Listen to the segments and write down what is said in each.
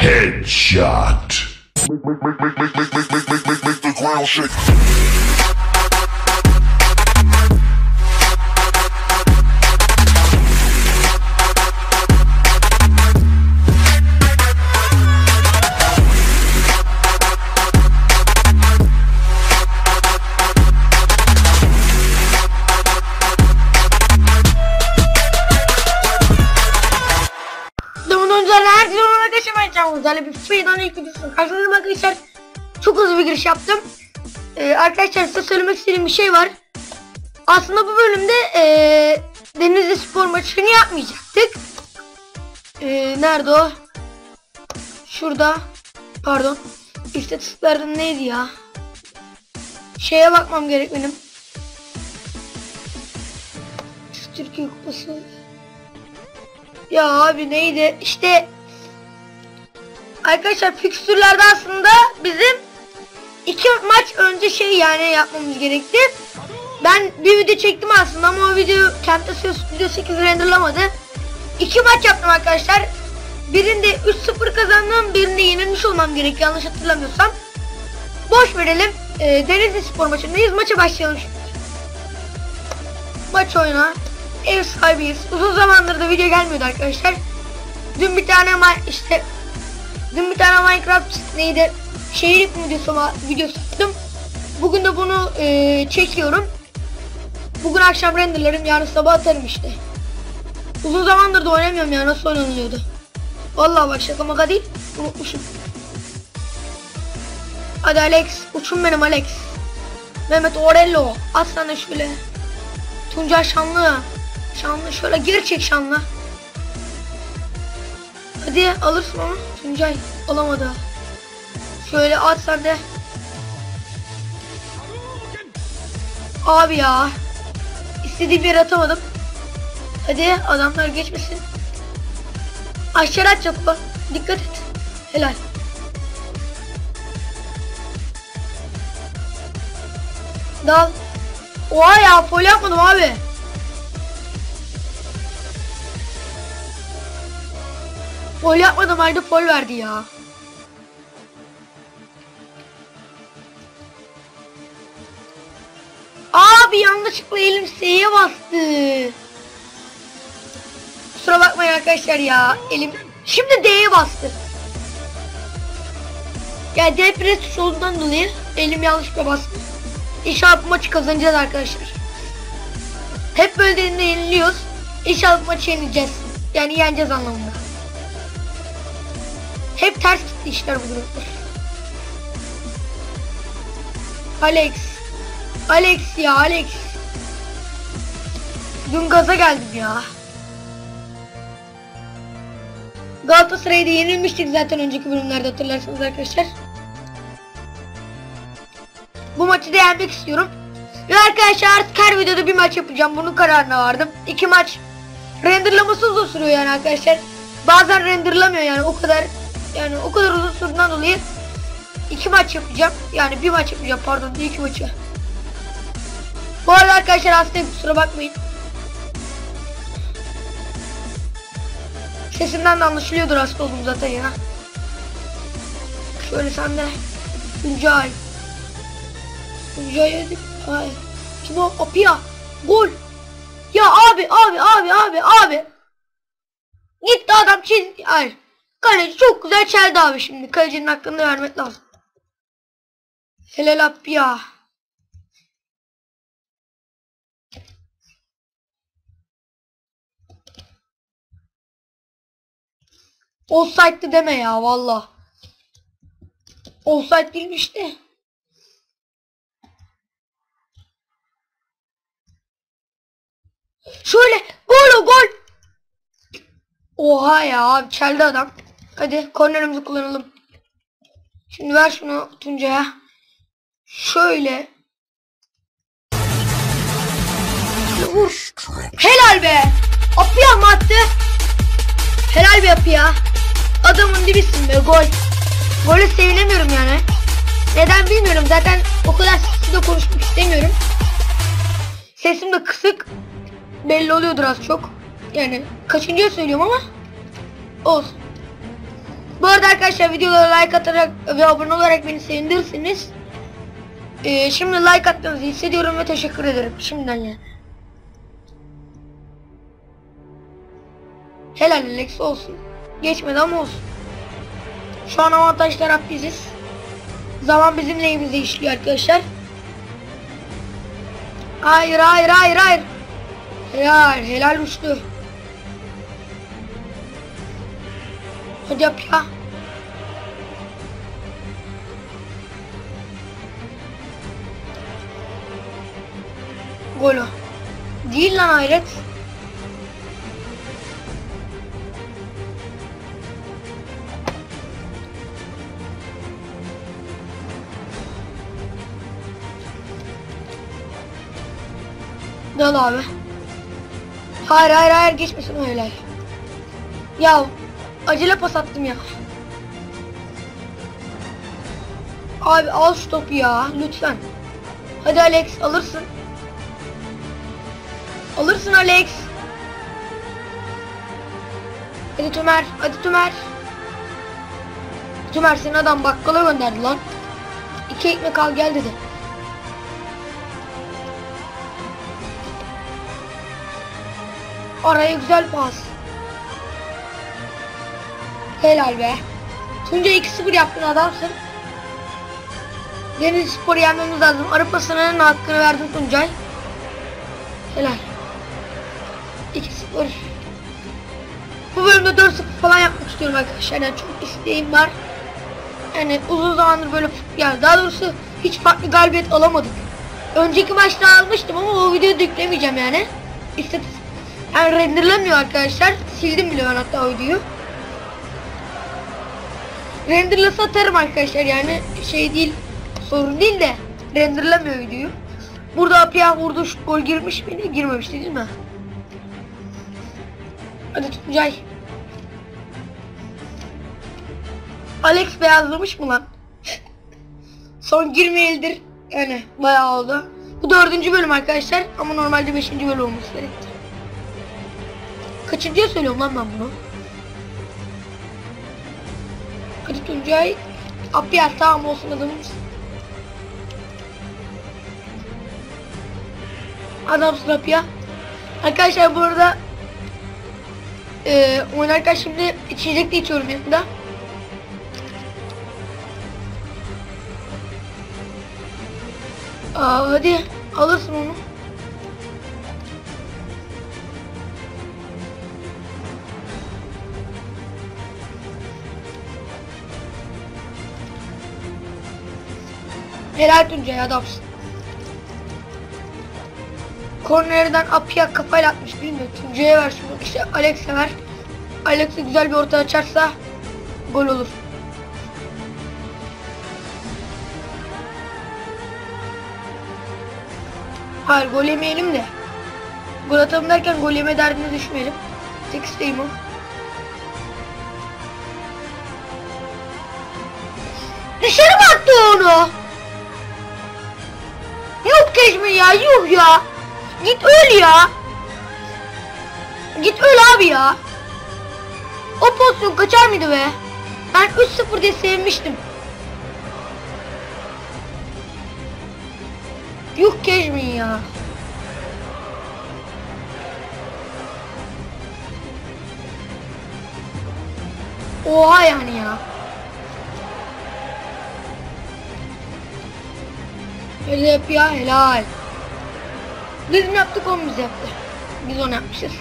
Headshot. Make, make, make, make, make, make, make, make, make, the ground shake. Can Güzel'le bir Free'dan ilk videosunu karşıladım arkadaşlar. Çok hızlı bir giriş yaptım. Ee, arkadaşlar size söylemek istediğim bir şey var. Aslında bu bölümde ee, Denizli spor maçını yapmayacaktık. Ee, nerede o? Şurada. Pardon. İstatistiklerde neydi ya? Şeye bakmam gerek benim. Türkiye Kupası. Ya abi neydi? İşte arkadaşlar fikstürlerde aslında bizim iki maç önce şey yani yapmamız gerekti. Ben bir video çektim aslında ama o video Camtasia Studio 8 renderlamadı. İki maç yaptım arkadaşlar. Birinde 3-0 kazandım, birinde yenilmiş olmam gerek yanlış hatırlamıyorsam. Boş verelim. Ee, Denizli Spor maçındayız. Maça başlayalım şimdi. Maç oyna. Ev sahibiyiz. Uzun zamandır da video gelmiyordu arkadaşlar. Dün bir tane ma- işte dün bir tane Minecraft neydi? Şehir yapım videosu videosu attım. Bugün de bunu e, çekiyorum. Bugün akşam renderlerim yarın sabah atarım işte. Uzun zamandır da oynamıyorum ya nasıl oynanıyordu. Vallahi bak şaka maka değil. Unutmuşum. Hadi Alex. Uçun benim Alex. Mehmet Orello. At de şöyle. Tuncay Şanlı. Şanlı şöyle geri çek Şanlı. Hadi alırsın onu. Tuncay alamadı. Şöyle at sen de. Abi ya. İstediğim yere atamadım. Hadi adamlar geçmesin. Aşağı atacak bu. Dikkat et. Helal. Dal. Oha ya foul yapmadım abi. Foul yapmadım halde foul verdi ya. Abi yanlışlıkla elim S'ye bastı. Kusura bakmayın arkadaşlar ya. Elim şimdi D'ye bastı. Ya D pres tuş olduğundan dolayı elim yanlışlıkla bastı. İnşallah maçı kazanacağız arkadaşlar. Hep böyle yeniliyoruz. İnşallah maçı yeneceğiz. Yani yeneceğiz anlamında. Hep ters gitti işler bu grupta. Alex. Alex ya Alex. Dün gaza geldim ya. Galatasaray'da yenilmiştik zaten önceki bölümlerde hatırlarsınız arkadaşlar. Bu maçı da yenmek istiyorum. Ve arkadaşlar artık her videoda bir maç yapacağım. Bunun kararına vardım. İki maç renderlaması uzun sürüyor yani arkadaşlar. Bazen renderlamıyor yani o kadar o kadar uzun sürdüğünden dolayı iki maç yapacağım. Yani bir maç yapacağım pardon değil iki maçı. Bu arada arkadaşlar hastayım kusura bakmayın. Sesimden de anlaşılıyordur hasta oldum zaten ya. Şöyle sen de Tuncay. Tuncay hadi. Ay. Kim o? Apia. Gol. Ya abi abi abi abi abi. Gitti adam çizgi. Ay. Kaleci çok güzel çeldi abi şimdi. Kalecinin hakkını vermek lazım. Helal Apia. Offside'dı deme ya valla. Offside değilmiş de. Şöyle gol o gol. Oha ya abi çeldi adam. Hadi kornerimizi kullanalım. Şimdi ver şunu Tuncay'a. Şöyle. Vur. Helal be. Apıya mı attı? Helal be Apıya. Adamın dibisin be gol. Gole sevinemiyorum yani. Neden bilmiyorum. Zaten o kadar sesli de konuşmak istemiyorum. Sesim de kısık. Belli oluyordur az çok. Yani kaçıncıya söylüyorum ama olsun. Bu arada arkadaşlar videolara like atarak ve abone olarak beni sevindirirsiniz. Ee, şimdi like attığınızı hissediyorum ve teşekkür ederim şimdiden ya. Helal Alex olsun. Geçmedi ama olsun. Şu an avantaj taraf biziz. Zaman bizim lehimize işliyor arkadaşlar. Hayır hayır hayır hayır. Helal helal uçtu. Hadi yap ya. Gol o. Değil lan hayret. Dal abi. Hayır hayır hayır geçmesin helal. Ya acele pas attım ya. Abi al şu topu ya lütfen. Hadi Alex alırsın. Alırsın Alex. Hadi Tümer, hadi Tümer. Tümer senin adam bakkala gönderdi lan. İki ekmek al gel dedi. Araya güzel pas. Helal be. Tunca 2-0 yaptın adamsın. Deniz Spor'u yenmemiz lazım. Arı pasının hakkını verdin Tuncay. Helal. 2-0. Bu bölümde 4-0 falan yapmak istiyorum arkadaşlar. Yani çok isteğim var. Yani uzun zamandır böyle yani daha doğrusu hiç farklı galibiyet alamadık. Önceki maçta almıştım ama o videoyu yüklemeyeceğim yani. İstatistik yani renderlemiyor arkadaşlar. Sildim bile ben hatta o videoyu. Renderlasa atarım arkadaşlar yani şey değil sorun değil de renderlemiyor videoyu. Burada Apia vurdu şut gol girmiş mi? Girmemişti değil mi? Hadi Tuncay. Alex beyazlamış mı lan? Son girmeyelidir. Yani bayağı oldu. Bu dördüncü bölüm arkadaşlar ama normalde beşinci bölüm olması gerekti. Kaçıncıya söylüyorum lan ben bunu? Tuncay. Apiyat tamam olsun adamımız. Adamsın Apya. Arkadaşlar bu arada e, oynarken şimdi içecek de içiyorum yanında. Aa, hadi alırsın onu. Helal Tuncay adamsın. Kornerden Apia kafayla atmış değil mi? Tuncay'a ver şunu. İşte Alex'e ver. Alex'e güzel bir orta açarsa gol olur. Hayır gol yemeyelim de. Gol atalım derken gol yeme derdine düşmeyelim. Tek isteğim o. Dışarı mı attı onu? Yok Keşmi ya yuh ya. Git öl ya. Git öl abi ya. O pozisyon kaçar mıydı be? Ben 3-0 diye sevmiştim. Yuh Keşmi ya. Oha yani ya. Öyle yap ya helal. Biz mi yaptık o mu biz yaptı? Biz onu yapmışız.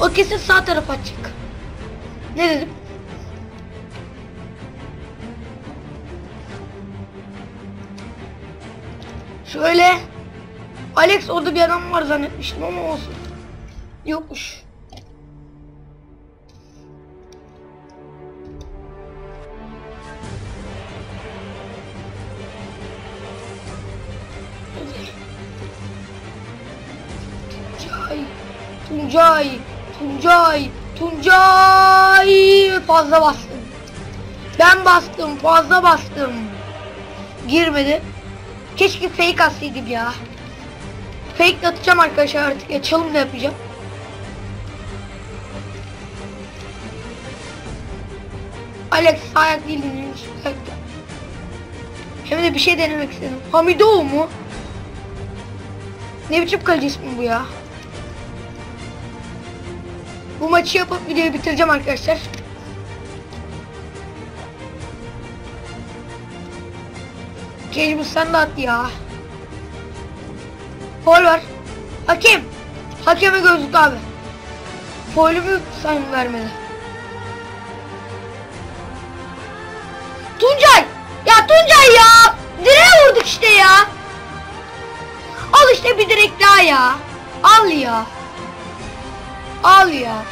O kesin sağ tarafa açık. Ne dedim? Şöyle. Alex orada bir adam var zannetmiştim ama olsun. Yokmuş. Tuncay, Tuncay, Tuncay, Tuncay fazla bastım. Ben bastım, fazla bastım. Girmedi. Keşke fake atsaydım ya. Fake atacağım arkadaşlar artık. Ya çalım da yapacağım. Alex ayak değil? Hem de bir şey denemek istedim. Hamidoğlu mu? Ne biçim kaleci ismi bu ya? Bu maçı yapıp videoyu bitireceğim arkadaşlar. Genç sen de at ya. Foul var. Hakem. Hakeme gözlük abi. Foul'ümü sayın vermedi. Tuncay! Ya Tuncay ya! Direğe vurduk işte ya! Al işte bir direk daha ya. Al ya. Al ya.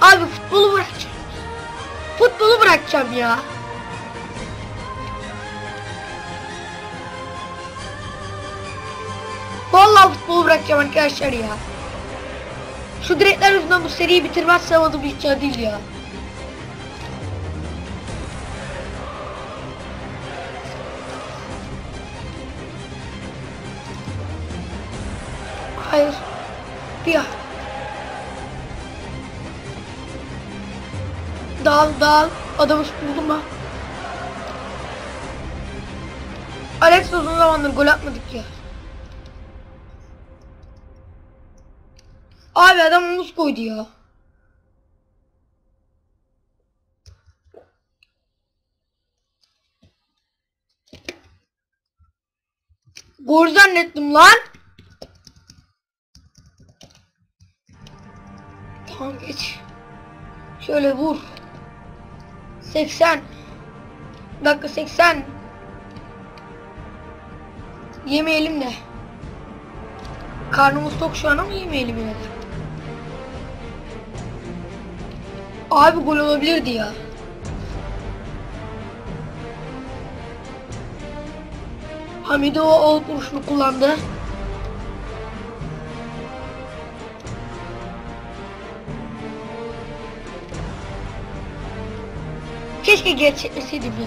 Abi futbolu bırakacağım. Futbolu bırakacağım ya. Vallahi futbolu bırakacağım arkadaşlar ya. Şu direkler yüzünden bu seriyi bitirmezsem adı bir şey değil ya. Dal. Adamı buldum mu? Alex uzun zamandır gol atmadık ya. Abi adam omuz koydu ya. Gol zannettim lan. Tamam geç. Şöyle vur. 80. Dakika 80. Yemeyelim de. Karnımız tok şu an ama yemeyelim yine de. Abi gol olabilirdi ya. Hamide o vuruşunu kullandı. Keşke gerçekleşseydim ya.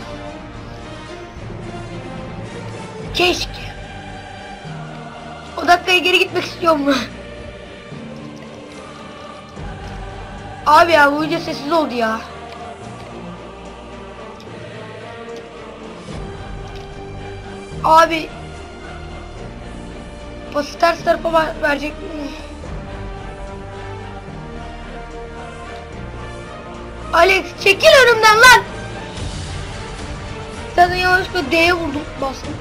Keşke. O dakikaya geri gitmek istiyorum mu? Abi ya bu video sessiz oldu ya. Abi pası ters tarafa ver- verecek mi? Alex çekil önümden lan. Zaten yanlışlıkla D'ye vurdum bastım.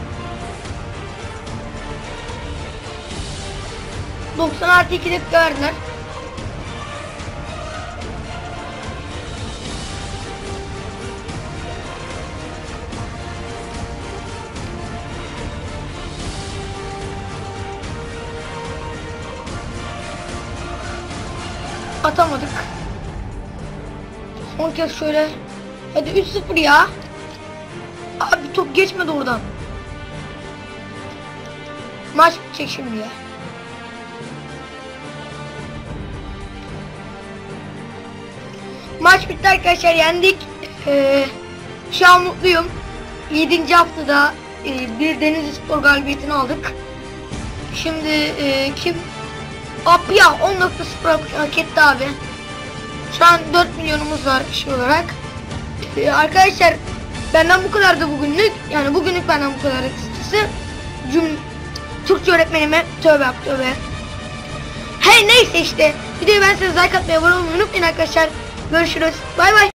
90 artı 2 dakika verdiler. Atamadık. Son kez şöyle. Hadi 3-0 ya. Abi top geçmedi oradan. Maç bitecek şimdi ya. Maç bitti arkadaşlar yendik. Ee, şu an mutluyum. 7. haftada e, bir Denizli Spor galibiyetini aldık. Şimdi e, kim? Abi ya 10.0 hak etti abi. Şu an 4 milyonumuz var kişi olarak. Ee, arkadaşlar benden bu kadardı bugünlük. Yani bugünlük benden bu kadar kısacası. Cüm Türkçe öğretmenime tövbe yap tövbe. Hey neyse işte. Videoyu ben size like atmayı abone olmayı unutmayın arkadaşlar. Görüşürüz. Bay bay.